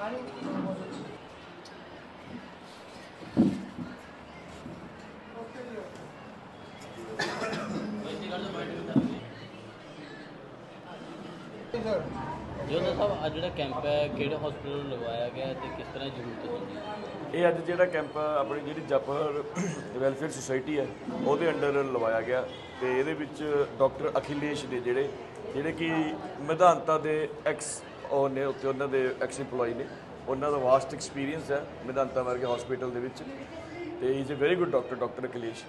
아니 ਜੋਦਾ ਸਾਹਿਬ ਅੱਜ ਜਿਹੜਾ ਕੈਂਪ ਹੈ, ਕਿਹੜੇ ਹਸਪੀਟਲ ਲਗਵਾਇਆ ਗਿਆ ਹੈ ਤੇ ਕਿਸ ਤਰ੍ਹਾਂ ਜ਼ਰੂਰਤ ਹੈ? ਇਹ ਅੱਜ ਜਿਹੜਾ ਕੈਂਪ ਆਪਣੀ ਜਿਹੜੀ ਜਪਰ ਵੈਲਫੇਅਰ ਸੁਸਾਇਟੀ ਹੈ, ਉਹਦੇ ਅੰਡਰ ਲਵਾਇਆ ਗਿਆ ਤੇ ਇਹਦੇ ਵਿੱਚ ਡਾਕਟਰ ਅਖਿਲੇਸ਼ ਨੇ ਜਿਹੜੇ ਜਿਹੜੇ ਕਿ ਮੈਦਾਂਤਾ ਦੇ ਐਕਸ ਉਹ ਨੇ ਉੱਤੇ ਉਹਨਾਂ ਦੇ ਐਕਸ EMPLOYE ਨੇ, ਉਹਨਾਂ ਦਾ ਵਾਸਟ ਐਕਸਪੀਰੀਅੰਸ ਹੈ ਮੈਦਾਂਤਾ ਵਰਗੇ ਹਸਪੀਟਲ ਦੇ ਵਿੱਚ ਤੇ is a very good doctor doctor Akhilesh.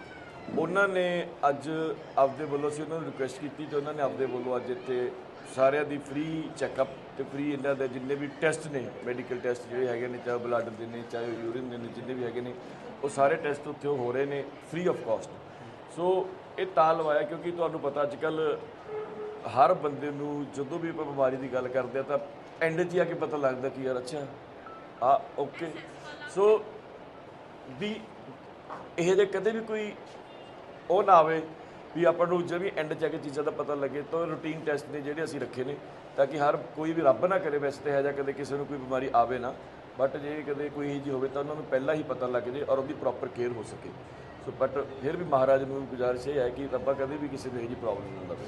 ਉਹਨਾਂ ਨੇ ਅੱਜ ਆਪਦੇ ਵੱਲੋਂ ਅਸੀਂ ਉਹਨਾਂ ਨੂੰ ਰਿਕੁਐਸਟ ਕੀਤੀ ਤੇ ਉਹਨਾਂ ਨੇ ਆਪਦੇ ਵੱਲੋਂ ਅੱਜ ਇੱਥੇ ਸਾਰਿਆਂ ਦੀ ਫ੍ਰੀ ਚੈੱਕਅਪ ਤੇ ਫ੍ਰੀ ਇਹਨਾਂ ਦੇ ਜਿੰਨੇ ਵੀ ਟੈਸਟ ਨੇ ਮੈਡੀਕਲ ਟੈਸਟ ਜਿਹੜੇ ਹੈਗੇ ਨੇ, ਚਾਹੇ ਬਲੱਡ ਦੇ ਨੇ, ਚਾਹੇ ਯੂਰਿਨ ਦੇ ਨੇ, ਜਿੰਨੇ ਵੀ ਹੈਗੇ ਨੇ, ਉਹ ਸਾਰੇ ਟੈਸਟ ਉੱਥੇ ਹੋ ਰਹੇ ਨੇ ਫ੍ਰੀ ਆਫ ਕਾਸਟ ਸੋ ਇਹ ਤਾਂ ਲਵਾਇਆ ਕਿਉਂਕਿ ਤੁਹਾਨੂੰ ਪਤਾ ਅੱਜ ਕੱਲ ਹਰ ਬੰਦੇ ਨੂੰ ਜਦੋਂ ਵੀ ਆਪਾਂ ਬਿਮਾਰੀ ਦੀ ਗੱਲ ਕਰਦੇ ਆ ਤਾਂ ਐਂਡ 'ਚ ਹੀ ਆ ਕੇ ਪਤਾ ਲੱਗਦਾ ਕਿ ਯਾਰ ਅੱਛਾ, ਆ ਓਕੇ ਸੋ ਵੀ ਇਹ ਜੇ ਕਦੇ ਵੀ ਕੋਈ ਉਹ ਨਾ ਆਵੇ ਵੀ ਆਪਾਂ ਨੂੰ ਜੇ ਵੀ ਐਂਡ 'ਚ ਆ ਚੀਜ਼ਾਂ ਦਾ ਪਤਾ ਲੱਗੇ, ਤਾਂ ਰੂਟੀਨ ਟੈਸਟ ਨੇ ਜਿਹੜੇ ਅਸੀਂ ਰੱਖੇ ਨੇ, ਤਾਂ ਕਿ ਹਰ ਕੋਈ ਵੀ ਰੱਬ ਨਾ ਕਰੇ, ਵੈਸੇ ਤੇ ਹੈ ਜਾਂ ਕਦੇ ਕਿਸੇ ਨੂੰ ਕੋਈ ਬਿਮਾਰੀ ਆਵੇ ਨਾ ਬਟ ਜੇ ਕਦੇ ਕੋਈ ਇਹੋ ਜਿਹੀ ਹੋਵੇ ਤਾਂ ਉਹਨਾਂ ਨੂੰ ਪਹਿਲਾਂ ਹੀ ਪਤਾ ਲੱਗ ਜੇ ਔਰ ਉਹਦੀ ਪ੍ਰੋਪਰ ਕੇਅਰ ਹੋ ਸਕੇ। ਸੋ ਬਟ ਫਿਰ ਵੀ ਮਹਾਰਾਜ ਨੂੰ ਗੁਜ਼ਾਰਿਸ਼ ਇਹ ਹੈ ਕਿ ਰੱਬਾ ਕਦੇ ਵੀ ਕਿਸੇ ਨੂੰ ਇਹੋ ਜਿਹੀ ਪ੍ਰੋਬਲਮ ਨਾ ਲਵੇ।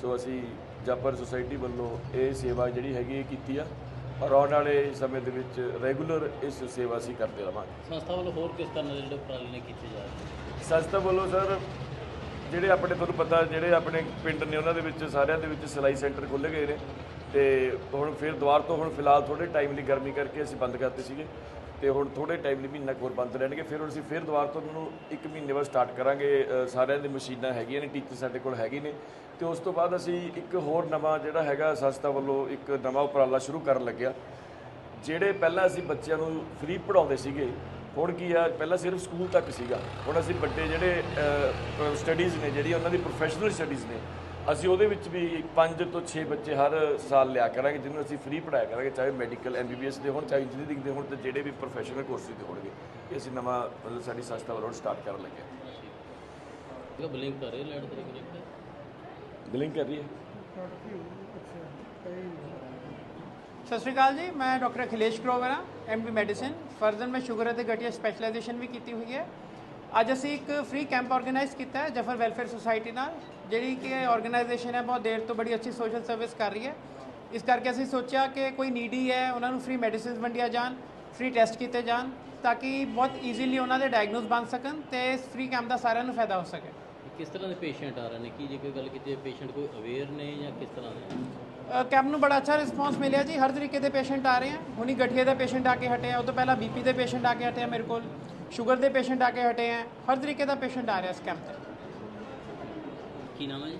ਸੋ ਅਸੀਂ ਜਾਪਰ ਸੁਸਾਇਟੀ ਵੱਲੋਂ ਇਹ ਸੇਵਾ ਜਿਹੜੀ ਹੈਗੀ ਇਹ ਕੀਤੀ ਆ। ਔਰ ਆਉਣ ਵਾਲੇ ਸਮੇਂ ਦੇ ਵਿੱਚ ਰੈਗੂਲਰ ਇਸ ਸੇਵਾ ਅਸੀਂ ਕਰਦੇ ਰਵਾਂਗੇ। ਸੰਸਥਾ ਵੱਲੋਂ ਹੋਰ ਕਿਸ ਤਰ੍ਹਾਂ ਦੇ ਜਿਹੜੇ ਉਪਰਾਲੇ ਨੇ ਕੀਤੇ ਜਾ ਰਹੇ ਨੇ? ਸੰਸਥਾ ਵੱਲੋਂ ਸਰ ਜਿਹੜੇ ਆਪਣੇ ਤੁਹਾਨੂੰ ਪਤਾ ਜਿਹੜੇ ਆਪਣੇ ਪਿੰਡ ਨੇ ਉਹਨਾਂ ਦੇ ਵਿੱਚ ਸਾਰਿਆਂ ਦੇ ਵਿੱਚ ਸਿਲਾਈ ਸੈਂਟਰ ਖੁੱਲ੍ਹੇ ਗਏ ਨੇ ਤੇ ਹੁਣ ਫਿਰ ਦੁਬਾਰ ਤੋਂ ਹੁਣ ਫਿਲਹਾਲ ਥੋੜੇ ਟਾਈਮ ਲਈ ਗਰਮੀ ਕਰਕੇ ਅਸੀਂ ਬੰਦ ਕਰਤੇ ਸੀਗੇ। ਤੇ ਹੁਣ ਥੋੜੇ ਟਾਈਮ ਲਈ ਮਹੀਨਾ ਕੁ ਹੋਰ ਬੰਦ ਰਹਿਣਗੇ, ਫਿਰ ਹੁਣ ਅਸੀਂ ਫਿਰ ਦੁਬਾਰਾ ਤੋਂ ਉਹਨਾਂ ਨੂੰ ਇੱਕ ਮਹੀਨੇ ਬਾਅਦ ਸਟਾਰਟ ਕਰਾਂਗੇ ਸਾਰਿਆਂ ਦੀ ਮਸ਼ੀਨਾਂ ਹੈਗੀਆਂ ਨੇ ਟੀਚਰ ਸਾਡੇ ਕੋਲ ਹੈਗੇ ਨੇ। ਤੇ ਉਸ ਤੋਂ ਬਾਅਦ ਅਸੀਂ ਇੱਕ ਹੋਰ ਨਵਾਂ ਜਿਹੜਾ ਹੈਗਾ ਸੰਸਥਾ ਵੱਲੋਂ ਇੱਕ ਨਵਾਂ ਉਪਰਾਲਾ ਸ਼ੁਰੂ ਕਰਨ ਲੱਗਿਆ, ਜਿਹੜੇ ਪਹਿਲਾਂ ਅਸੀਂ ਬੱਚਿਆਂ ਨੂੰ ਫ੍ਰੀ ਪੜਾਉਂਦੇ ਸੀਗੇ, ਹੁਣ ਕੀ ਆ, ਪਹਿਲਾਂ ਸਿਰਫ ਸਕੂਲ ਤੱਕ ਸੀਗਾ। ਹੁਣ ਅਸੀਂ ਵੱਡੇ ਜਿਹੜੇ ਸਟੱਡੀਜ਼ ਨੇ ਜਿਹੜੀ ਉਹਨਾਂ ਦੀ ਪ੍ਰੋਫੈਸ਼ਨਲ ਸਟੱਡੀਜ਼ ਨੇ ਅਸੀਂ ਉਹਦੇ ਵਿੱਚ ਵੀ 5 ਤੋਂ 6 ਬੱਚੇ ਹਰ ਸਾਲ ਲਿਆ ਕਰਾਂਗੇ ਜਿਹਨੂੰ ਅਸੀਂ ਫ੍ਰੀ ਪੜਾਇਆ ਕਰਾਂਗੇ ਚਾਹੇ ਮੈਡੀਕਲ ਐਮਬੀਬੀਐਸ ਦੇ ਹੋਣ ਚਾਹੇ ਇੰਜੀਨੀਅਰਿੰਗ ਦੇ ਹੋਣ ਤੇ ਜਿਹੜੇ ਵੀ ਪ੍ਰੋਫੈਸ਼ਨਲ ਕੋਰਸਿਸ ਦੇ ਹੋਣਗੇ। ਇਹ ਅਸੀਂ ਨਵਾਂ ਮਤਲਬ ਸਾਡੀ ਸੰਸਥਾ ਵੱਲੋਂ ਸਟਾਰਟ ਕਰਨ ਲੱਗੇ ਇਹ ਬਲਿੰਕ ਕਰ ਰਹੇ ਲੈਟ ਦੇ ਕਨੈਕਟ ਬਿਲਿੰਗ ਕਰ ਰਹੀ ਹੈ। ਸਤਿ ਸ਼੍ਰੀ ਅਕਾਲ ਜੀ ਮੈਂ ਡਾਕਟਰ ਅਖਿਲੇਸ਼ ਗਰੋਵਰ ਹਾਂ ਐਮਡੀ ਮੈਡੀਸਿਨ ਫਰਦਰ ਮੈਂ ਸ਼ੂਗਰ ਅਤੇ ਗਠੀਆ ਸਪੈਸ਼ਲਾਈਜੇਸ਼ਨ ਵੀ ਕੀਤੀ ਹੋਈ ਹੈ। ਅੱਜ ਅਸੀਂ ਇੱਕ ਫ੍ਰੀ ਕੈਂਪ ਆਰਗੇਨਾਈਜ਼ ਕੀਤਾ ਹੈ ਜਫਰ ਵੈਲਫੇਅਰ ਸੁਸਾਇਟੀ ਨਾਲ ਜਿਹੜੀ ਕਿ ਆਰਗੇਨਾਈਜੇਸ਼ਨ ਹੈ ਬਹੁਤ ਦੇਰ ਤੋਂ ਬੜੀ ਅੱਛੀ ਸੋਸ਼ਲ ਸਰਵਿਸ ਕਰ ਰਹੀ ਹੈ। ਇਸ ਕਰਕੇ ਅਸੀਂ ਸੋਚਿਆ ਕਿ ਕੋਈ ਨੀਡੀ ਹੈ ਉਹਨਾਂ ਨੂੰ ਫ੍ਰੀ ਮੈਡੀਸਿਨਸ ਵੰਡੀਆਂ ਜਾਣ ਫ੍ਰੀ ਟੈਸਟ ਕੀਤੇ ਜਾਣ ਤਾਂ ਕਿ ਬਹੁਤ ਈਜ਼ੀਲੀ ਉਹਨਾਂ ਦੇ ਡਾਇਗਨੋਸ ਬਣ ਸਕਣ ਤੇ ਇਸ ਫ੍ਰੀ ਕੈਂਪ ਦਾ ਸਾਰਿਆਂ ਨੂੰ ਫਾਇਦਾ ਹੋ ਸਕੇ। ਕਿਸ ਤਰ੍ਹਾਂ ਦੇ ਪੇਸ਼ੈਂਟ ਆ ਰਹੇ ਨੇ? ਕੀ ਜੇ ਕੋਈ ਗੱਲ ਕੀਤੀ ਪੇਸ਼ੈਂਟ ਕੋਈ ਅਵੇਅਰ ਨੇ ਜਾਂ ਕਿਸ ਤਰ੍ਹਾਂ ਦੇ? ਕੈਂਪ ਨੂੰ ਬੜਾ ਅੱਛਾ ਰਿਸਪਾਂਸ ਮਿਲਿਆ ਜੀ। ਹਰ ਤਰੀਕੇ ਦੇ ਪੇਸ਼ੈਂਟ ਆ ਰਹੇ ਆ। ਹੁਣੀ ਗਠੀਏ ਦੇ ਪੇਸ਼ੈਂਟ ਆ ਕੇ ਹਟੇ ਆ। ਉਹ ਤੋਂ ਪਹਿਲਾਂ ਬੀਪੀ ਦੇ ਪੇਸ਼ੈਂਟ ਆ ਕੇ ਹਟੇ ਆ ਮੇਰੇ ਕੋਲ। ਸ਼ੂਗਰ ਦੇ ਪੇਸ਼ੈਂਟ ਆ ਕੇ ਹਟੇ ਆ ਹਰ ਤਰੀਕੇ ਦਾ ਪੇਸ਼ੈਂਟ ਆ ਰਿਹਾ ਇਸ ਕੈਂਪ ਤੇ। ਕੀ ਨਾਮ ਹੈ ਜੀ?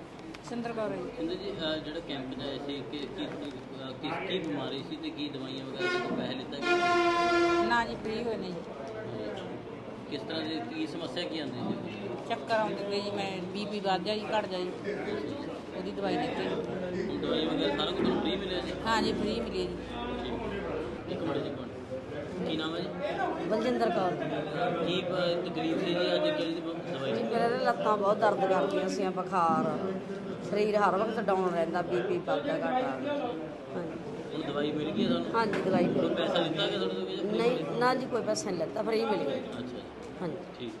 ਸਿੰਦਰ ਕੌਰ ਜੀ। ਕਹਿੰਦੇ ਜੀ ਅਹ ਜਿਹੜਾ ਕੈਂਪ ਦਾ ਸੀ ਕਿ ਕੀ ਅਹ ਕਿਸ ਕੀ ਬਿਮਾਰੀ ਸੀ ਤੇ ਕੀ ਦਵਾਈਆਂ ਵਗੈਰਾ ਦੇ ਪੈਸੇ ਲਿੱਤਾ ਗਿਆ? ਨਾ ਜੀ ਫ੍ਰੀ ਹੋਏ ਨੇ ਜੀ। ਕਿਸ ਤਰ੍ਹਾਂ ਦੀ ਕੀ ਸਮੱਸਿਆ ਕੀ ਆਉਂਦੀ ਸੀ? ਚੱਕਰ ਆਉਂਦੇ ਪਏ ਜੀ ਮੈਂ ਬੀਪੀ ਵੱਧ ਜਾ ਜੀ ਘਟ ਜਾ ਜੀ। ਉਹਦੀ ਦਵਾਈ ਦਿੱਤੀ। ਹੁਣ ਦਵਾਈ ਵਗੈਰਾ ਸਾਰਾ ਕੁਝ ਫ੍ਰੀ ਮਿਲਿਆ ਜੀ? ਹਾਂ ਜੀ ਫ੍ਰੀ ਮਿਲੀ ਜੀ। ਇੱਕ ਮਿੰਟ ਜੀ ਇੱਕ ਮਿੰਟ। ਕੀ ਨਾਮ ਹੈ ਜੀ? ਬਲਜਿੰਦਰ ਕੌਰ। ਕੀ ਪ- ਤਕਲੀਫ ਸੀ ਜੀ ਅੱਜ ਕਿਹੜੀ ਦਵਾਈ ਜੀ ਮੇਰੇ ਨਾ ਲੱਤਾਂ ਬਹੁਤ ਦਰਦ ਕਰਦੀਆਂ ਸੀ ਬੁਖਾਰ। ਸਰੀਰ ਹਰ ਵਕਤ ਡਾਊਨ ਰਹਿੰਦਾ ਬੀਪੀ ਵੱਧਦਾ ਘਟਦਾ ਹਾਂਜੀ। ਹੁਣ ਦਵਾਈ ਮਿਲ ਗਈ ਹੈ ਤੁਹਾਨੂੰ? ਹਾਂਜੀ ਦਵਾਈ ਕੋਈ ਮਿਲੀ ਪੈਸਾ ਲਿੱਤਾ ਗਿਆ ਤੁਹਾਡੇ ਤੋਂ ਨਹੀਂ ਨਾ ਜੀ ਕੋਈ ਪੈਸਾ ਨਹੀਂ ਲੈਤਾ ਫਰੀ ਮਿਲੀ ਅੱਛਾ ਜੀ। ਹਾਂਜੀ। ਠੀਕ।